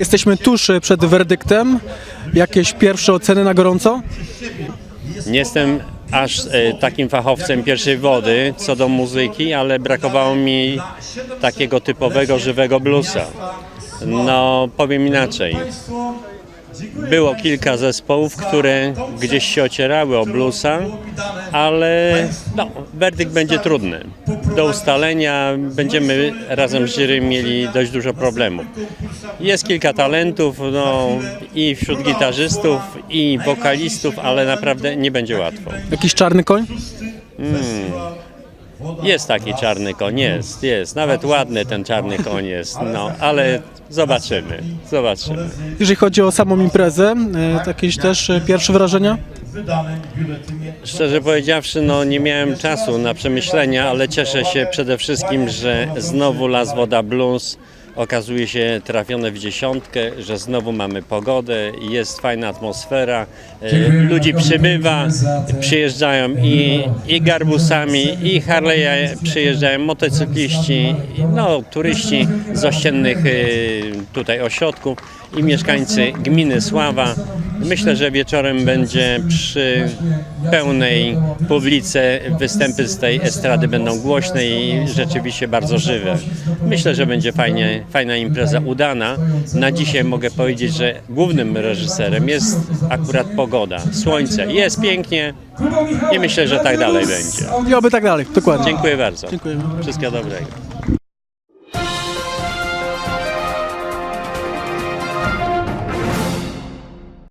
Jesteśmy tuż e, przed werdyktem. Jakieś pierwsze oceny na gorąco? Nie jestem aż e, takim fachowcem pierwszej wody co do muzyki, ale brakowało mi takiego typowego żywego bluesa. No, powiem inaczej. Było kilka zespołów, które gdzieś się ocierały o bluesa, ale no, werdykt będzie trudny. Do ustalenia będziemy razem z jury mieli dość dużo problemów. Jest kilka talentów no, i wśród gitarzystów, i wokalistów, ale naprawdę nie będzie łatwo. Jakiś czarny koń? Jest taki czarny koń, jest, jest. Nawet ładny ten czarny koń jest, no, ale zobaczymy, zobaczymy. Jeżeli chodzi o samą imprezę, e, jakieś też e, pierwsze wrażenia? Szczerze powiedziawszy, no nie miałem czasu na przemyślenia, ale cieszę się przede wszystkim, że znowu Las Woda Blues okazuje się trafione w dziesiątkę, że znowu mamy pogodę, jest fajna atmosfera, e, ludzi przybywa, przyjeżdżają i, i garbusami, i Harley'e przyjeżdżają, motocykliści, no turyści z ościennych e, tutaj ośrodków i mieszkańcy gminy Sława. Myślę, że wieczorem będzie przy pełnej publice występy z tej estrady będą głośne i rzeczywiście bardzo żywe. Myślę, że będzie fajnie, fajna impreza, udana. Na dzisiaj mogę powiedzieć, że głównym reżyserem jest akurat pogoda, słońce. Jest pięknie i myślę, że tak dalej będzie. I oby tak dalej, dokładnie. Dziękuję bardzo. Dziękujemy. Wszystkiego dobrego.